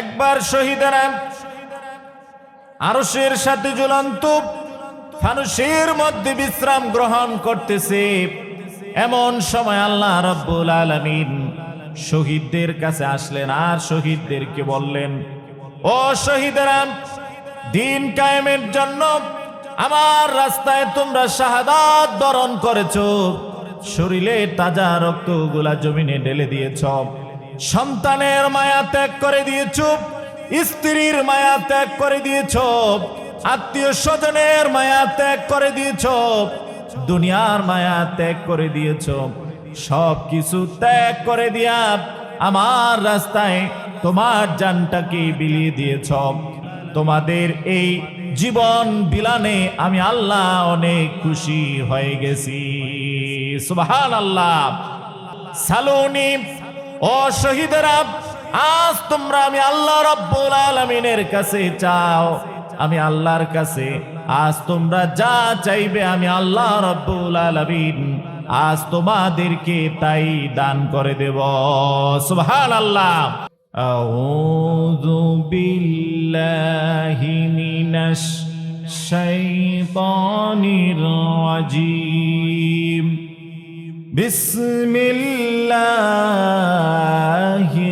একবার শহীদেরা আরশের সাথে ঝুলন্ত ফানুষের মধ্যে বিশ্রাম গ্রহণ করতেছে। এমন সময় আল্লাহ রব্বুল আলামিন শহীদদের কাছে আসলেন আর শহীদদেরকে বললেন, ও শহীদেরা, দিন কায়েমের জন্য আমার রাস্তায় তোমরা শাহাদাত বরণ করেছ। শরীরে তাজা রক্তগুলা জমিনে ঢেলে দিয়েছ। সন্তানের মায়া ত্যাগ করে দিয়েছ, স্ত্রীর মায়া ত্যাগ করে দিয়েছ, আত্মীয় স্বজনের মায়া ত্যাগ করে দিয়েছ, দুনিয়ার মায়া ত্যাগ করে দিয়েছ। সব কিছু ত্যাগ করে দিয়া আমার রাস্তায় তোমার জানটাকে বিলিয়ে দিয়েছ। তোমাদের এই জীবন বিলানে আমি আল্লাহ অনেক খুশি হয়ে গেছি। সুবহান আল্লাহ সালুনি ও শহীদেরা আজ তোমরা আমি আল্লাহ রব্বুল আলমিনের কাছে চাও আমি আল্লাহর কাছে আজ তোমরা যা চাইবে আমি আল্লাহ রব্বুল আলমিন আজ তোমাদেরকে তাই দান করে দেব সুবহান আল্লাহ أعوذ بالله من الشيطان الرجيم بسم الله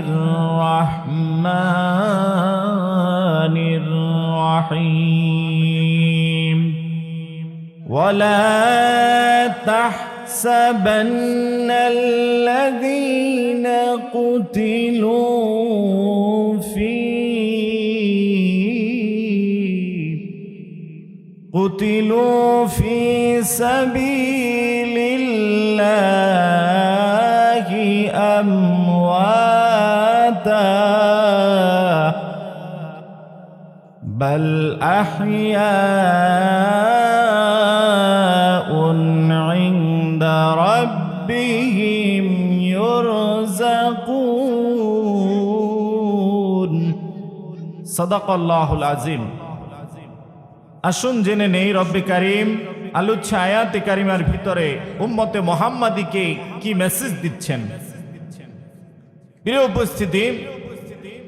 الرحمن الرحيم. ولا تحسبن الذين قتلوا في قتلوا في سبيل الله أمواتا بل أحياء عند ربهم يرزقون صدق الله العظيم আসুন জেনে নেই রব্বে কারিম আলুচ্ছা আয়াতে কারিমার ভিতরে উম্মতে মোহাম্মদীকে কি মেসেজ দিচ্ছেন? প্রিয় উপস্থিতি,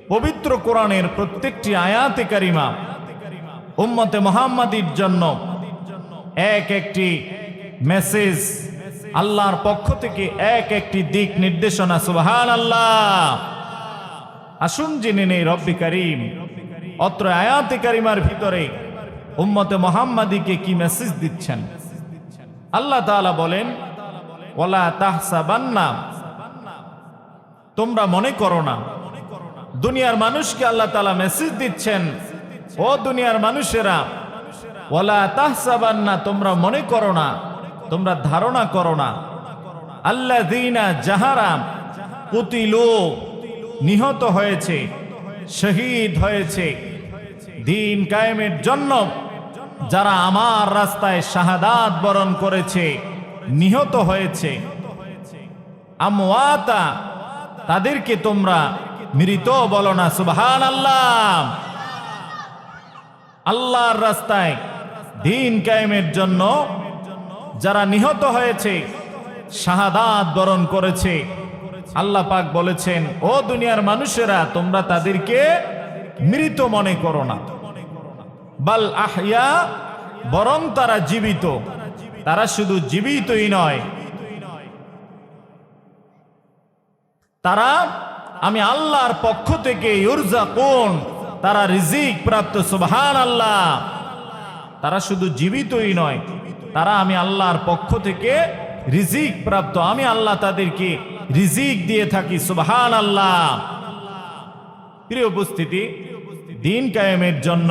পবিত্র কোরআনের প্রত্যেকটি আয়াতে কারিমা উম্মতে মোহাম্মদীর জন্য এক একটি মেসেজ আল্লাহর পক্ষ থেকে এক একটি দিক নির্দেশনা সুবহান আল্লাহ আসুন জেনে নেই রব্বি কারিম, অত্র আয়াতে কারিমার ভিতরে উম্মতে মোহাম্মদীকে কি মেসেজ দিচ্ছেন? আল্লাহ তাআলা বলেন ওলা তাহসাবান্না। তোমরা মনে করো না। দুনিয়ার মানুষকে আল্লাহ তাআলা মেসেজ দিচ্ছেন, ও দুনিয়ার মানুষেরা ওলা তাহসাবান্না, তোমরা মনে করো না, তোমরা ধারণা করো না। আল্লাহ দিনা যাহারা কুতিলো, নিহত হয়েছে, শহীদ হয়েছে, দিন কায়েমের জন্য যারা আমার রাস্তায় শাহাদাত বরণ করেছে, নিহত হয়েছে। তাদেরকে তোমরা মৃত বলো না সুবহান আল্লাহ আল্লাহর রাস্তায় দিন কায়েমের জন্য যারা নিহত হয়েছে, শাহাদাত বরণ করেছে। আল্লাহ পাক বলেছেন, ও দুনিয়ার মানুষেরা, তোমরা তাদেরকে মৃত মনে করো না। বাল আহয়া বরং তারা জীবিত। তারা শুধু জীবিতই নয়। তারা, আমি আল্লাহর পক্ষ থেকে ইউরজা কোন তারা রিজিক প্রাপ্ত সুবহান আল্লাহ তারা শুধু জীবিতই নয়, তারা আমি আল্লাহর পক্ষ থেকে রিজিক প্রাপ্ত, আমি আল্লাহ তাদেরকে রিজিক দিয়ে থাকি সুবহান আল্লাহ প্রিয় উপস্থিতি, দিন কায়েমের জন্য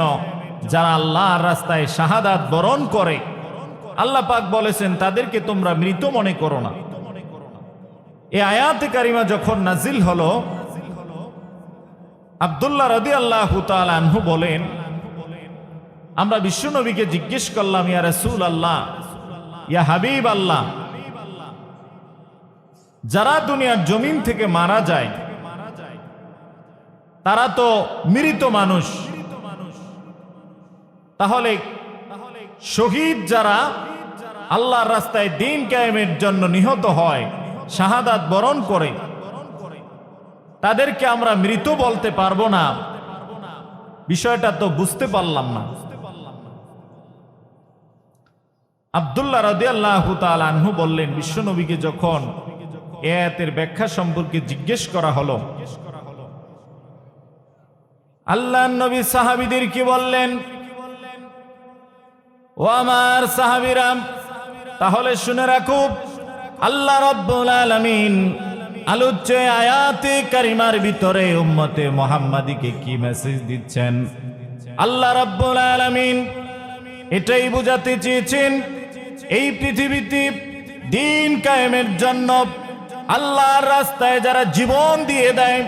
যারা আল্লাহর রাস্তায় শাহাদাত বরণ করে, আল্লাহ পাক বলেছেন, তাদেরকে তোমরা মৃত মনে করো না। এই আয়াত কারিমা যখন নাজিল হলো, আবদুল্লাহ রদি আল্লাহ আনহু বলেন, আমরা বিশ্বনবীকে জিজ্ঞেস করলাম, ইয়া রসুল আল্লাহ ইয়া হাবিব আল্লাহ যারা দুনিয়ার জমিন থেকে মারা যায়, তারা তো মৃত মানুষ। তাহলে শহীদ যারা আল্লাহর রাস্তায় দিন কায়েমের জন্য নিহত হয়, শাহাদাত বরণ করে, তাদেরকে আমরা মৃত বলতে পারব না। বিষয়টা তো বুঝতে পারলাম না। আবদুল্লাহ রাদিয়াল্লাহু তাআলা আনহু বললেন, বিশ্বনবীকে যখন এ আয়াতের ব্যাখ্যা সম্পর্কে জিজ্ঞেস করা হলো আল্লাহ নবী সাহাবিদের কি বললেন? ও আমার সাহাবিরাম তাহলে শুনে রাখো, আল্লাহ রব্বুল আলামিন আলোচ্য আয়াতে কারিমার ভিতরে উম্মতে মোহাম্মদীকে কি মেসেজ দিচ্ছেন? আল্লাহ রব্বুল আলামিন এটাই বোঝাতে চেয়েছেন, এই পৃথিবীতে দিন কায়েমের জন্য আল্লাহর রাস্তায় যারা জীবন দিয়ে দেয়,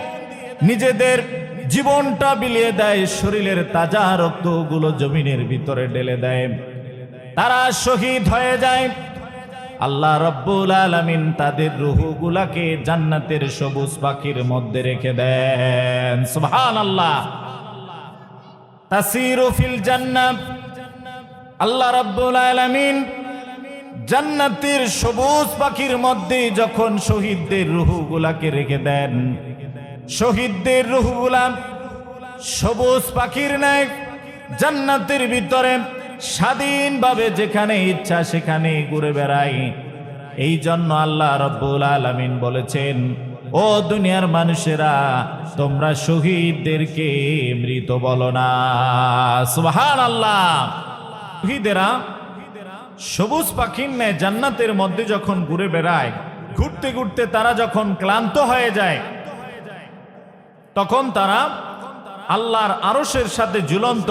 নিজেদের জীবনটা বিলিয়ে দেয়, শরীরের তাজা রক্তগুলো জমিনের ভিতরে ঢেলে দেয়। তারা শহীদ হয়ে যায়। আল্লাহ রব্বুল আলামিন তাদের রুহুগুলাকে জান্নাতের সবুজ পাখির মধ্যে রেখে দেন। সুবহানাল্লাহ। তাসিরু ফিল জান্নাত। আল্লাহ রাব্বুল আলামিন জান্নাতের সবুজ পাখির মধ্যে যখন শহীদদের রুহুগুলাকে রেখে দেন, শহীদদের রুহুগুলা সবুজ পাখির ন্যায় জান্নাতের ভিতরে স্বাধীনভাবে যেখানে ইচ্ছা সেখানে ঘুরে বেড়ায় এই জন্য আল্লাহ রব্বুল আলামিন বলেছেন, ও দুনিয়ার মানুষেরা, তোমরা শহীদদেরকে মৃত বলো না। সুবহান আল্লাহ শহীদেরা সবুজ পাখির ন্যায় জান্নাতের মধ্যে যখন ঘুরে বেড়ায়, ঘুরতে ঘুরতে তারা যখন ক্লান্ত হয়ে যায়, তখন তারা আল্লাহর আরশের সাথে ঝুলন্ত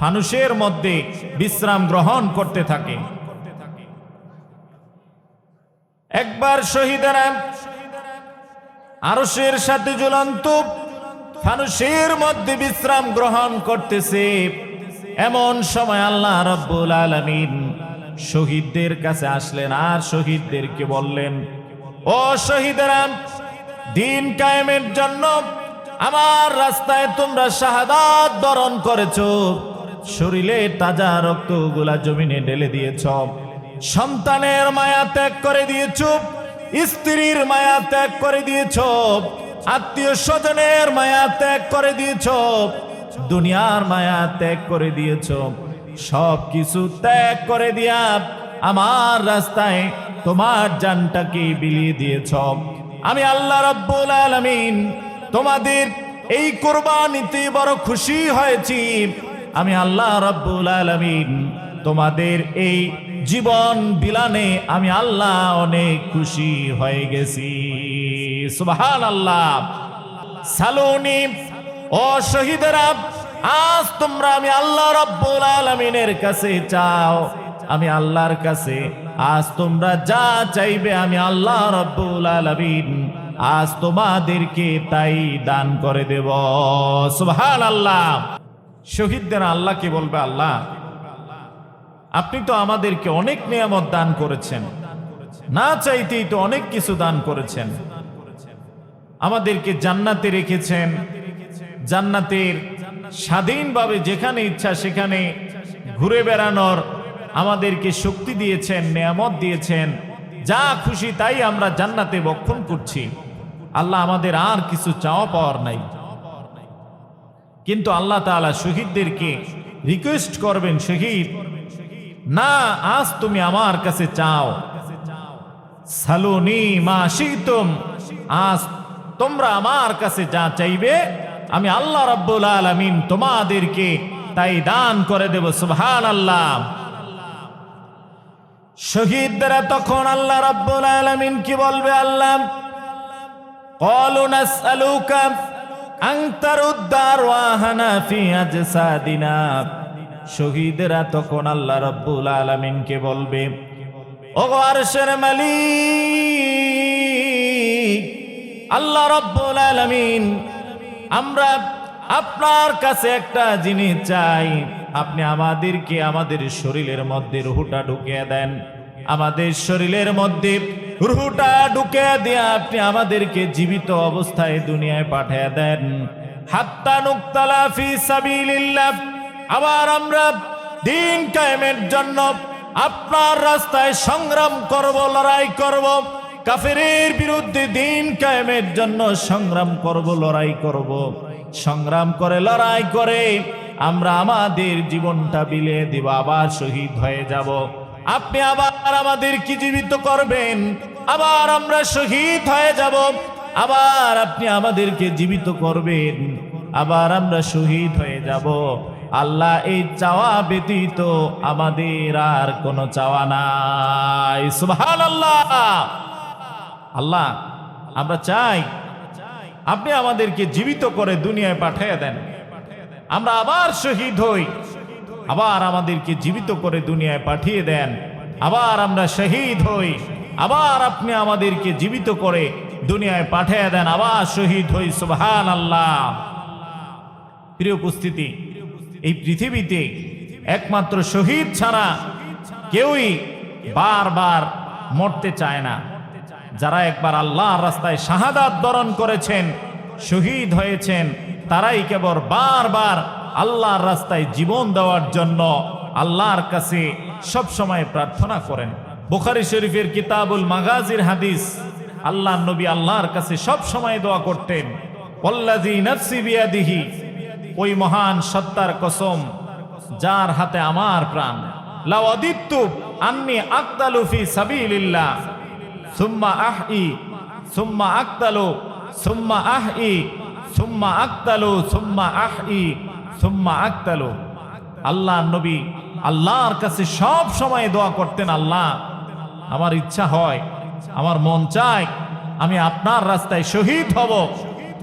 ফানুষের মধ্যে বিশ্রাম গ্রহণ করতে থাকে। একবার শহীদেরা আরসের সাথে ঝুলন্ত ফানুষের মধ্যে বিশ্রাম গ্রহণ করতেছে। এমন সময় আল্লাহ রব্বুল আলামিন শহীদদের কাছে আসলেন আর শহীদদেরকে বললেন, ও শহীদেরা দিন কায়েমের জন্য আমার রাস্তায় তোমরা শাহাদাত বরণ করেছ। শরীরে তাজা রক্ত রক্তগুলা জমিনে ঢেলে দিয়েছ। সন্তানের মায়া ত্যাগ করে দিয়েছ। স্ত্রীর মায়া ত্যাগ করে দিয়েছ। আত্মীয় স্বজনের মায়া ত্যাগ করে দিয়েছ। দুনিয়ার মায়া ত্যাগ করে দিয়েছ। সব কিছু ত্যাগ করে দিয়া আমার রাস্তায় তোমার জানটাকে বিলিয়ে দিয়েছ। আমি আল্লাহ রব্বুল আলামিন তোমাদের এই কোরবানিতে বড় খুশি হয়েছি। আমি আল্লাহ রব্বুল আলামিন, তোমাদের এই জীবন বিলানে আমি আল্লাহ অনেক খুশি হয়ে গেছি। সুবহান আল্লাহ সালোনি, ও শহীদেরা, আজ তোমরা আমি আল্লাহ রব্বুল আলামিনের কাছে চাও, আমি আল্লাহর কাছে। আজ তোমরা যা চাইবে আমি আল্লাহ রব্বুল আলামিন, আজ তোমাদেরকে তাই দান করে দেব। সুবহান আল্লাহ শহীদদের আল্লাহকে বলবে আল্লাহ? আপনি তো আমাদেরকে অনেক নিয়ামত দান করেছেন। না চাইতেই তো অনেক কিছু দান করেছেন। আমাদেরকে জান্নাতে রেখেছেন। জান্নাতের স্বাধীনভাবে যেখানে ইচ্ছা সেখানে ঘুরে বেড়ানোর আমাদেরকে শক্তি দিয়েছেন, নিয়ামত দিয়েছেন। যা খুশি তাই আমরা জান্নাতে বক্ষণ করছি। আল্লাহ আমাদের আর কিছু চাওয়া পাওয়ার নাই। কিন্তু আল্লাহ তালা শহীদদেরকে রিকোয়েস্ট করবেন শহীদ, না, আজ তুমি আমার কাছে চাও। সালুনি মা শীতম, আজ তোমরা আমার কাছে যা চাইবে, আমি আল্লাহ রাব্বুল আলামিন তোমাদেরকে তাই দান করে দেব। সুহান আল্লাহ শহীদরা তখন আল্লাহ রাব্বুল আলামিন কি বলবে আল্লাহ? কলু নাসআলুকা আংতার উদ্দার ওয়াহানাফি সাদিনা। শহীদরা তখন আল্লাহ রব্বুল আলমিনকে বলবে ও আরশের মালিক, আল্লাহ রব্বুল আলমিন, আমরা আপনার কাছে একটা জিনিস চাই। আপনি আমাদেরকে আমাদের শরীরের মধ্যে রুহুটা ঢুকিয়ে দেন। আমাদের শরীরের মধ্যে রুহুটা ঢুকিয়ে দিয়ে আপনি আমাদেরকে জীবিত অবস্থায় দুনিয়ায় পাঠিয়ে দেন। হাত্তা নুক্তালা ফি সাবিলিল্লাহ। আবার আমরা দিন কায়েমের জন্য আপনার রাস্তায় সংগ্রাম করব, লড়াই করব, কাফেরের বিরুদ্ধে দিন কায়েমের জন্য সংগ্রাম করব, লড়াই করব। সংগ্রাম করে, লড়াই করে আমরা আমাদের জীবনটা বিলিয়ে দিব, আবার শহীদ হয়ে যাব। আপনি আবার আমাদের কি জীবিত করবেন? আবার আমরা শহীদ হয়ে যাব। আবার আপনি আমাদেরকে জীবিত করবেন। আবার আমরা শহীদ হয়ে যাব। আল্লাহ, এই চাওয়া ব্যতীত আমাদের আর কোনো চাওয়া নাই। সুবহান আল্লাহ আল্লাহ, আমরা চাই আপনি আমাদেরকে জীবিত করে দুনিয়ায় পাঠিয়ে দেন। আমরা আবার শহীদ হই। আবার আমাদেরকে জীবিত করে দুনিয়ায় পাঠিয়ে দেন। আবার আমরা শহীদ হই। আবার আপনি আমাদেরকে জীবিত করে দুনিয়ায় পাঠিয়ে দেন, আবার শহীদ হই সুবহান আল্লাহ প্রিয় উপস্থিতি, এই পৃথিবীতে একমাত্র শহীদ ছাড়া কেউই বারবার মরতে চায় না। যারা একবার আল্লাহর রাস্তায় শাহাদাত বরণ করেছেন, শহীদ হয়েছেন, তারাই কেবল বারবার আল্লাহর রাস্তায় জীবন দেওয়ার জন্য আল্লাহর কাছে সব সময় প্রার্থনা করেন। বুখারি শরীফের কিতাবুল মাগাজির হাদিস। আল্লাহ নবী আল্লাহর কাছে সব সময় দোয়া করতেন। ওল্লাজি নফসি বিয়াদিহি, ওই মহান সত্তার কসম, যার হাতে আমার প্রাণ। লাওয়াদিত্তু আন্নি আকতালু ফি সাবিলিল্লাহ, সুম্মা আহই, সুম্মা আকতালু, সুম্মা আহই, সুম্মা আকতালু, সুম্মা আহই, সুম্মা আকতালু। আল্লাহ নবী আল্লাহর কাছে সব সময় দোয়া করতেন আল্লাহ আমার ইচ্ছা হয়, আমার মন চায় আমি আপনার রাস্তায় শহীদ হব।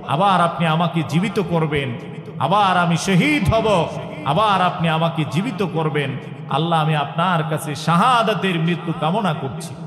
আবার আপনি আমাকে জীবিত করবেন। আবার আমি শহীদ হব। আবার আপনি আমাকে জীবিত করবেন। আল্লাহ, আমি আপনার কাছে শাহাদাতের মৃত্যু কামনা করছি।